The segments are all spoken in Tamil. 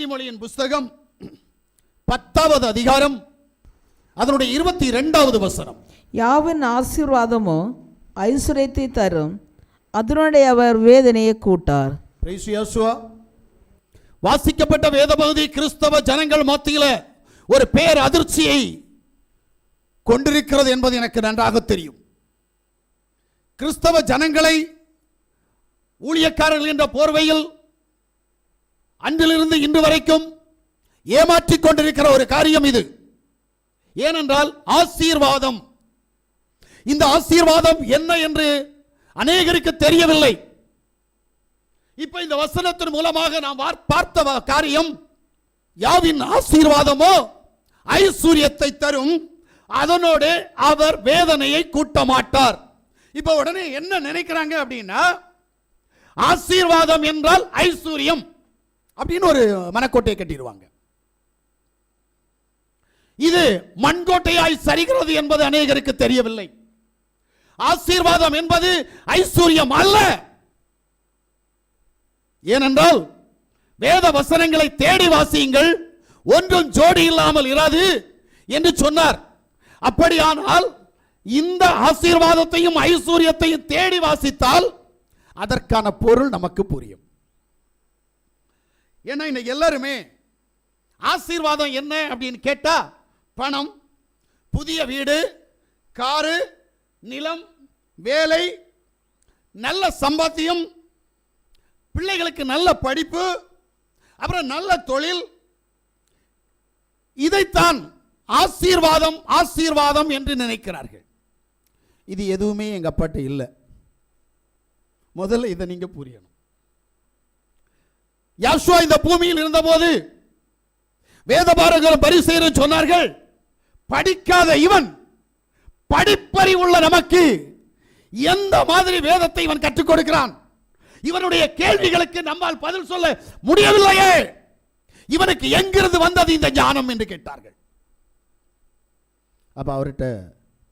நீதிமொழிகளின் புஸ்தகம் பத்தாவது அதிகாரம் அதனுடைய இருபத்தி இரண்டாவது வசனம். யாவின் ஆசீர்வாதமோ ஐஸ்வர்யத்தை தரும் அதனுடைய அவர் வேதனையை கூட்டார். வாசிக்கப்பட்ட வேத பகுதி கிறிஸ்தவ ஜனங்கள் மத்தியில ஒரு பேர் அதிர்ச்சியை கொண்டிருக்கிறது என்பது எனக்கு நன்றாக தெரியும். கிறிஸ்தவ ஜனங்களை ஊழியக்காரர்கள் என்ற போர்வையில் அன்றிலிருந்து இன்று வரைக்கும் ஏமாற்றிக் கொண்டிருக்கிற ஒரு காரியம் இது. ஏனென்றால் ஆசீர்வாதம். இந்த ஆசீர்வாதம் என்ன என்று அநேகருக்கு தெரியவில்லை. இப்ப இந்த வசனத்தின் மூலமாக நாம் வார்- பார்த்த காரியம் யாவின் ஆசீர்வாதமோ ஐஸ்வர்யத்தை தரும். அதனோடு அவர் வேதனையை கூட்ட மாட்டார் இப்ப உடனே என்ன நினைக்கிறாங்க அப்படின்னா ஆசீர்வாதம் என்றால் ஐஸ்வர்யம். அப்படின்னு ஒரு மனக்கோட்டையை கட்டிடுவாங்க. இது மண்கோட்டையாய் சரிகிறது என்பது அநேகருக்கு தெரியவில்லை. ஆசீர்வாதம் என்பது ஐஸ்வர்யம் அல்ல. ஏனென்றால் வேத வசனங்களை தேடி வாசியுங்கள் ஒன்றும் ஜோடி இல்லாமல் இராது என்று சொன்னார். அப்படியானால் இந்த ஆசீர்வாதத்தையும் ஐஸ்வர்யத்தையும் தேடி வாசித்தால் அதற்கான பொருள் நமக்கு புரியும். ஏன்னா இன்னைக்கு எல்லாருமே ஆசீர்வாதம் என்ன அப்படின்னு கேட்டா பணம் புதிய வீடு காரு நிலம் வேலை நல்ல சம்பாத்தியம் பிள்ளைகளுக்கு நல்ல படிப்பு அப்புறம் நல்ல தொழில். இதைத்தான் ஆசீர்வாதம் ஆசீர்வாதம் என்று நினைக்கிறார்கள். இது எதுவுமே எங்க அப்பாட்ட இல்லை. முதல்ல இதை நீங்க புரியணும். யாசுவா இந்த பூமியில் இருந்தபோது வேதபாரகர் பரிசெயரும் சொன்னார்கள் படிக்காத இவன் படிப்பறிவுள்ள நமக்கு எந்த மாதிரி வேதத்தை இவன் கற்றுக் கொடுக்கிறான்? இவனுடைய கேள்விகளுக்கு நம்மால் பதில் சொல்ல முடியவில்லையே. இவனுக்கு எங்கிருந்து வந்தது இந்த ஞானம் என்று கேட்டார்கள். அப்ப அவர்கிட்ட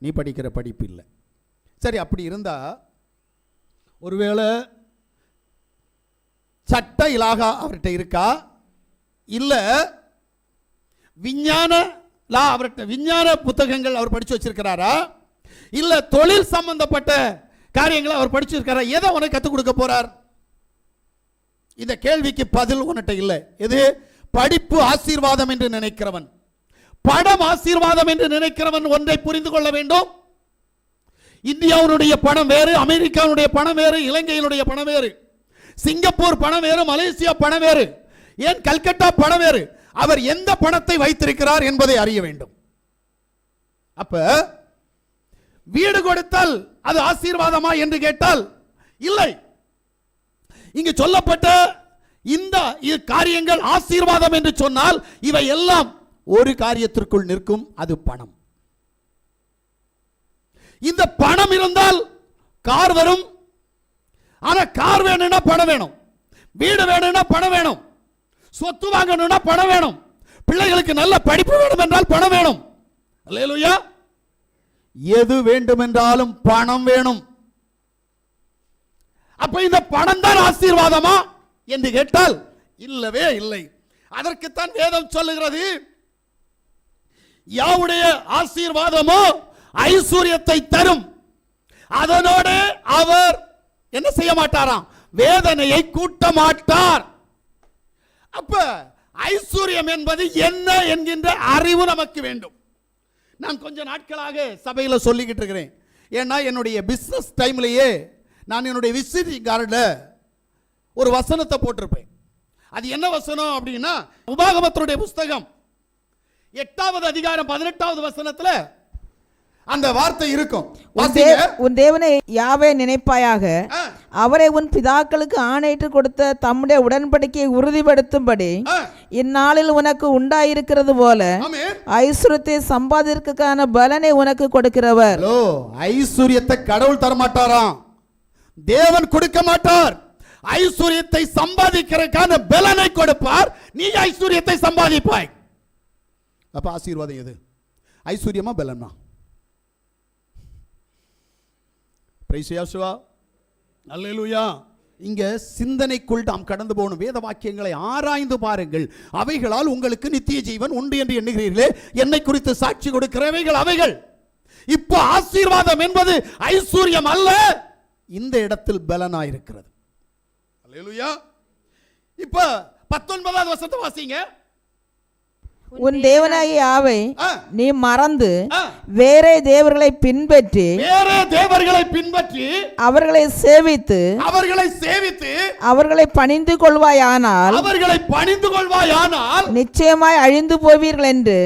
நீ படிக்கிற படிப்பு இல்லை. சரி அப்படி இருந்தா ஒருவேளை சட்ட இலாகா அவர்கிட்ட இருக்கா? இல்லை விஞ்ஞான லா அவர்கிட்ட விஞ்ஞான புத்தகங்கள் அவர் படித்து வச்சிருக்கிறாரா? இல்லை தொழில் சம்பந்தப்பட்ட காரியங்களை அவர் படிச்சிருக்காரா எதை உனக்கு கற்றுக் கொடுக்க போறார்? இந்த கேள்விக்கு பதில் உன்கிட்ட இல்லை. எது? படிப்பு ஆசீர்வாதம் என்று நினைக்கிறவன். படம் ஆசீர்வாதம் என்று நினைக்கிறவன் ஒன்றை புரிந்து கொள்ள வேண்டும். இந்தியாவுடைய பணம் வேறு அமெரிக்காவுடைய பணம் வேறு இலங்கையினுடைய பணம் வேறு. சிங்கப்பூர் பணம் வேறு மலேசியா பணம் வேறு ஏன் கல்கட்டா பணம் வேறு? அவர் எந்த பணத்தை வைத்திருக்கிறார் என்பதை அறிய வேண்டும். அப்ப வீடு கொடுத்தால் அது ஆசீர்வாதமா என்று கேட்டால் இல்லை. இங்கு சொல்லப்பட்ட இந்த காரியங்கள் ஆசீர்வாதம் என்று சொன்னால் இவை எல்லாம் ஒரு காரியத்திற்குள் நிற்கும் அது பணம். இந்த பணம் இருந்தால் கார் வரும் ஆனால் கார் வேணும்னா பணம் வேணும். வீடு வேணும்னா பணம் வேணும். சொத்து வாங்கணும்னா பணம் வேணும். பிள்ளைகளுக்கு நல்ல படிப்பு வேணும் என்றால் பணம் வேணும். அல்லேலூயா. எது வேண்டுமென்றாலும் பணம் வேணும். அப்ப இந்த பணம் தான் ஆசீர்வாதமா என்று கேட்டால் இல்லவே இல்லை. அதற்குத்தான் வேதம் சொல்லுகிறது. யாவுடைய ஆசீர்வாதமோ ஐஸ்வர்யத்தை தரும். அதனோடு அவர் என்ன செய்ய மாட்டாராம்? வேதனையை கூட்ட மாட்டார். அப்ப ஐஸ்வர்யம் என்பது என்ன என்கின்ற அறிவு நமக்கு வேண்டும். நான் கொஞ்ச நாட்களாக சபையில் சொல்லிக்கிட்டு இருக்கிறேன். ஏன்னா என்னுடைய பிஸ்னஸ் டைம்லயே நான் என்னுடைய விசிட்டிங் கார்டில் ஒரு வசனத்தை போட்டிருப்பேன். அது என்ன வசனம் அப்படின்னா உபாகமத்தினுடைய புஸ்தகம். எட்டாவது அதிகாரம் பதினெட்டாவது வசனத்துல அந்த வார்த்தை இருக்கும். உன் தேவனை யாவே நினைப்பாயாக அவரை உன் பிதாக்களுக்கு ஆணையிட்டு கொடுத்த தம்முடைய உடன்படிக்கையை உறுதிப்படுத்தும்படி இந்நாளில் உனக்கு உண்டாயிருக்கிறது போல ஆமென். ஐஸ்வரத்தை சம்பாதிற்கான பலனை உனக்கு கொடுக்கிறவர். ஐஸ்வர்யத்தை கடவுள் தர மாட்டாராம் தேவன் கொடுக்க மாட்டார். ஐஸ்வர்யத்தை சம்பாதிக்கிறதுக்கான பலனை கொடுப்பார். நீ ஐஸ்வர்யத்தை சம்பாதிப்பாய். அப்ப ஆசீர்வாதம் எது? ஐஸ்வர்யமா பலனா? பிரைஸ் யாசுவா. அல்லேலூயா இங்க சிந்தனைக்குள் நாம் கடந்து போகணும். வேத வாக்கியங்களை ஆராய்ந்து பாருங்கள். அவைகளால் உங்களுக்கு நித்திய ஜீவன் உண்டு என்று எண்ணுகிறீர்களே. என்னை குறித்து சாட்சி கொடுக்கிறவைகள் அவைகள். இப்போ ஆசீர்வாதம் என்பது ஐஸ்வர்யம் அல்ல. இந்த இடத்தில் பலனாயிருக்கிறது. அல்லேலூயா இப்ப பத்தொன்பதாவது வசனத்தை வாசிங்க. உன் தேவனாகிய யாவை ஆ, நீ மறந்து. வேறே தேவர்களை பின்பற்றி வேற தேவர்களை பின்பற்றி அவர்களை சேவித்து அவர்களை சேவித்து அவர்களை பணிந்து கொள்வாயானால் அவர்களை பணிந்து கொள்வாயானால் நிச்சயமாய் அழிந்து போவீர்கள் என்று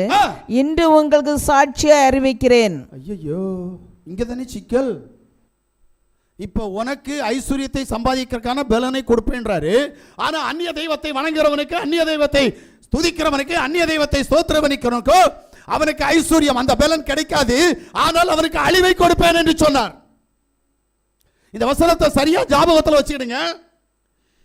இன்று உங்களுக்கு சாட்சியாய் அறிவிக்கிறேன். ஐயையோ இங்க தானே சிக்கல். இப்ப உனக்கு ஐஸ்வர்யத்தை சம்பாதிக்கிறதுக்கான பலனை கொடுப்பேன்றாரு. ஆனா அந்நிய தெய்வத்தை வணங்குறவனுக்கு அந்நிய தெய்வத்தை துதிக்கிறவனுக்கு அந்நிய தெய்வத்தை ஸ்தோத்திரவனிக்கிறவனுக்கோ அவனுக்கு ஐஸ்வர்யம் அந்த பலன் கிடைக்காது. ஆனால் அவனுக்கு அழிவை கொடுப்பேன் என்று சொன்னார். இந்த வசனத்தை சரியா ஞாபகத்தில் வச்சுக்கிடுங்க.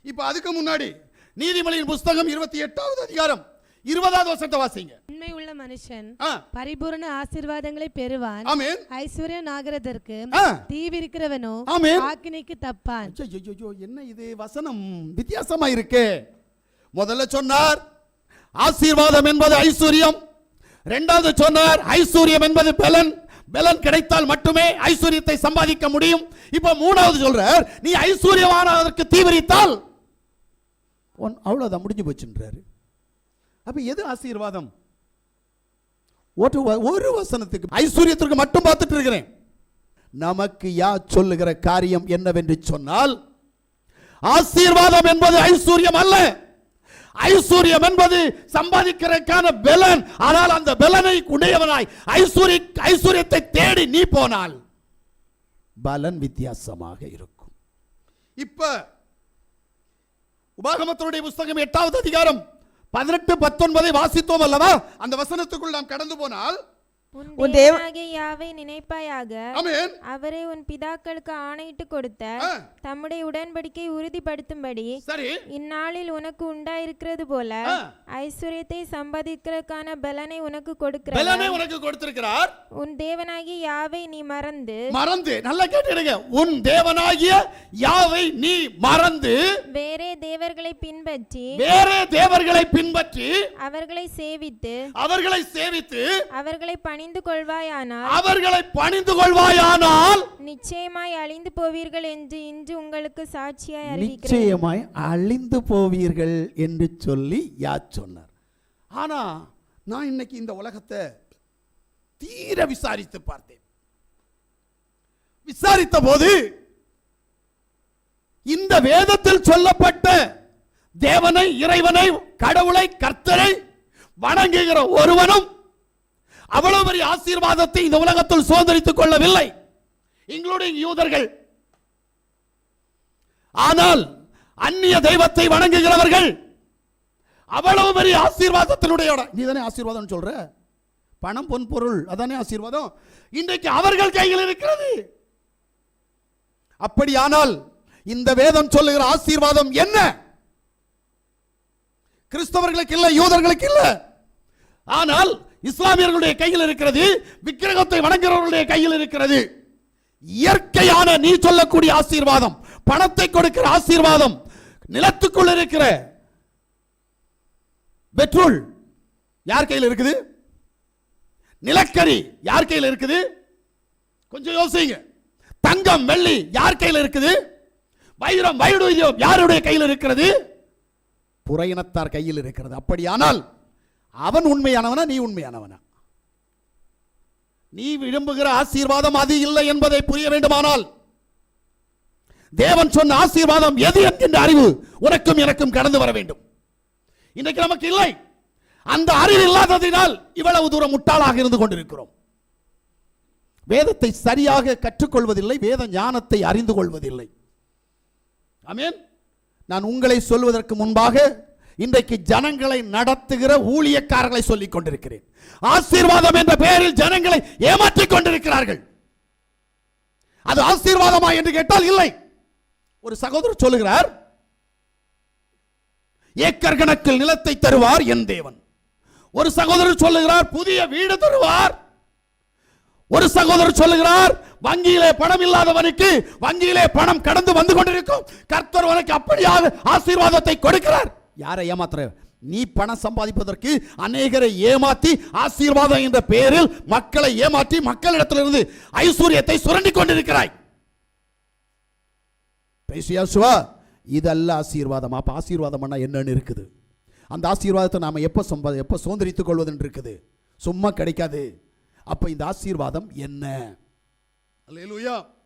இப்ப அதுக்கு முன்னாடி நீதிமொழியின் புஸ்தகம் இருபத்தி எட்டாவது அதிகாரம் இருபதாவது வசனத்தை வாசிங்க. உண்மை உள்ள மனுஷன் பரிபூரண ஆசீர்வாதங்களை பெறுவான். ஆமென். ஐஸ்வர்யன் ஆகிறதற்கு. தீவிரிக்கிறவனோ ஆமென். ஆக்கினைக்கு தப்பான். ஐயோ என்ன இது? வசனம் வித்தியாசமா இருக்கு. முதல்ல சொன்னார் ஆசீர்வாதம் என்பது ஐஸ்வர்யம். இரண்டாவது சொன்னார் ஐஸ்வர்யம் என்பது பலன். பலன் கிடைத்தால் மட்டுமே ஐஸ்வர்யத்தை சம்பாதிக்க முடியும். இப்ப மூணாவது சொல்றார் நீ ஐஸ்வர்யமானதற்கு தீவிரித்தால் ஒன் அவ்வளவுதான் முடிஞ்சு போச்சுன்றாரு. அப்ப எது ஆசீர்வாதம்? ஒரு வ- ஒரு வசனத்துக்கு ஐஸ்வர்யத்திற்கு மட்டும் பார்த்துட்டு இருக்கிறேன். நமக்கு யா சொல்லுகிற காரியம் என்னவென்று சொன்னால் ஆசீர்வாதம் என்பது ஐஸ்வர்யம் அல்ல. ஐஸ்வர்யம் என்பது சம்பாதிக்கிறதுக்கான பலன். ஆனால் அந்த பலனை உடையவனாய் ஐஸ்வர்ய ஐஸ்வர்யத்தை தேடி நீ போனால் பலன் வித்தியாசமாக இருக்கும். இப்ப உபாகமத்தினுடைய புஸ்தகம் எட்டாவது அதிகாரம் பதினெட்டு பத்தொன்பதை வாசித்தோம் அல்லவா? அந்த வசனத்துக்குள் நாம் கடந்து போனால் உன் உன் தேவ- தேவனாகிய யாவை நினைப்பாயாக? ஆமென். அவரே உன் பிதாக்களுக்கு ஆணையிட்டு கொடுத்த. தம்முடைய உடன்படிக்கை உறுதிப்படுத்தும்படி இந்நாளில் உனக்கு உண்டாயிருக்கிறது போல. ஐஸ்வர்யத்தை சம்பாதிக்கிறதுக்கான பலனை உனக்கு கொடுக்கிறார் பலனை உனக்கு கொடுத்திருக்கிறார். உன் தேவனாகிய யாவை நீ மறந்து? மறந்து. நல்லா கேட்டுடுங்க. உன் தேவனாகிய யாவை நீ மறந்து? வேறே தேவர்களை பின்பற்றி வேறே தேவர்களை பின்பற்றி அவர்களை சேவித்து அவர்களை சேவித்து அவர்களை பணிந்து கொள்வாயானால் அவர்களை பணிந்து கொள்வாயானால் நிச்சயமாய் அழிந்து போவீர்கள் என்று இன்று உங்களுக்கு சாட்சியாய் அறிவிக்கிறேன். நிச்சயமாய் அழிந்து போவீர்கள் என்று சொல்லி யா சொன்னார்? ஆனா நான் இன்னைக்கு இந்த உலகத்தை தீர விசாரித்து பார்த்தேன். விசாரித்த போது இந்த வேதத்தில் சொல்லப்பட்ட தேவனை இறைவனை கடவுளை கர்த்தரை வணங்குகிற ஒருவனும் அவ்வளவு பெரிய ஆசீர்வாதத்தை இந்த உலகத்தில் சுதந்திரித்துக் கொள்ளவில்லை. இன்க்ளூடிங் யூதர்கள். ஆனால் அந்நிய தெய்வத்தை வணங்குகிறவர்கள். அவ்வளவு பெரிய ஆசீர்வாதத்தினுடைய நீ தானே ஆசீர்வாதம் சொல்ற? பணம் பொன் பொருள் அதானே ஆசீர்வாதம்? இன்றைக்கு அவர்கள் கையில் இருக்கிறது. அப்படியானால் இந்த வேதம் சொல்லுகிற ஆசீர்வாதம் என்ன? கிறிஸ்தவர்களுக்கு இல்லை யூதர்களுக்கு இல்லை. ஆனால் இஸ்லாமியர்களுடைய கையில் இருக்கிறது விக்கிரகத்தை வணங்குறவர்களுடைய கையில் இருக்கிறது. இயற்கையான நீ சொல்லக்கூடிய ஆசீர்வாதம் பணத்தை கொடுக்கிற ஆசீர்வாதம் நிலத்துக்குள் இருக்கிற பெட்ரோல் யார் கையில் இருக்குது? நிலக்கரி யார் கையில் இருக்குது? கொஞ்சம் யோசிங்க. தங்கம் வெள்ளி யார் கையில் இருக்குது? வைரம் வைடூரியம் யாருடைய கையில் இருக்கிறது? புறையினத்தார் கையில் இருக்கிறது. அப்படியானால் அவன் உண்மையானவனா நீ உண்மையானவனா? நீ விரும்புகிற ஆசீர்வாதம் அது இல்லை என்பதை புரிய வேண்டுமானால் தேவன் சொன்ன ஆசீர்வாதம் எது என்கின்ற அறிவு உனக்கும் எனக்கும் கடந்து வர வேண்டும். இன்றைக்கு நமக்கு இல்லை. அந்த அறிவு இல்லாததினால் இவ்வளவு தூரம் முட்டாளாக இருந்து கொண்டிருக்கிறோம். வேதத்தை சரியாக கற்றுக்கொள்வதில்லை வேத ஞானத்தை அறிந்து கொள்வதில்லை. ஆமென். நான் உங்களை சொல்வதற்கு முன்பாக இன்றைக்கு ஜனங்களை நடத்துகிற ஊழியக்காரர்களை சொல்லிக் கொண்டிருக்கிறேன். ஆசீர்வாதம் என்ற பெயரில் ஜனங்களை ஏமாற்றிக் கொண்டிருக்கிறார்கள். அது ஆசீர்வாதமா என்று கேட்டால் இல்லை. ஒரு சகோதரர் சொல்லுகிறார் ஏக்கர் கணக்கில் நிலத்தை தருவார் என் தேவன். ஒரு சகோதரர் சொல்லுகிறார் புதிய வீடு தருவார். ஒரு சகோதரர் சொல்லுகிறார் வங்கியிலே பணம் இல்லாதவனுக்கு வங்கியிலே பணம் கடந்து வந்து கொண்டிருக்கும். கர்த்தர் உனக்கு அப்படியாக ஆசீர்வாதத்தை கொடுக்கிறார். யாரை ஏமாத்துற? நீ பணம் சம்பாதிப்பதற்கு அநேகரை ஏமாத்தி ஆசீர்வாதம் என்ற பெயரில் மக்களை ஏமாற்றி மக்களிடத்திலிருந்து ஐஸ்வர்யத்தை சுரண்டி கொண்டிருக்கிறாய். பேசியாசுவா இதல்ல ஆசீர்வாதம். அப்ப ஆசீர்வாதம் பண்ணா என்னன்னு இருக்குது? அந்த ஆசீர்வாதத்தை நாம எப்போ சம்பா எப்போ சுதந்திரித்துக் கொள்வதுன்னு இருக்குது? சும்மா கிடைக்காது. அப்ப இந்த ஆசீர்வாதம் என்ன? அல்லேலூயா.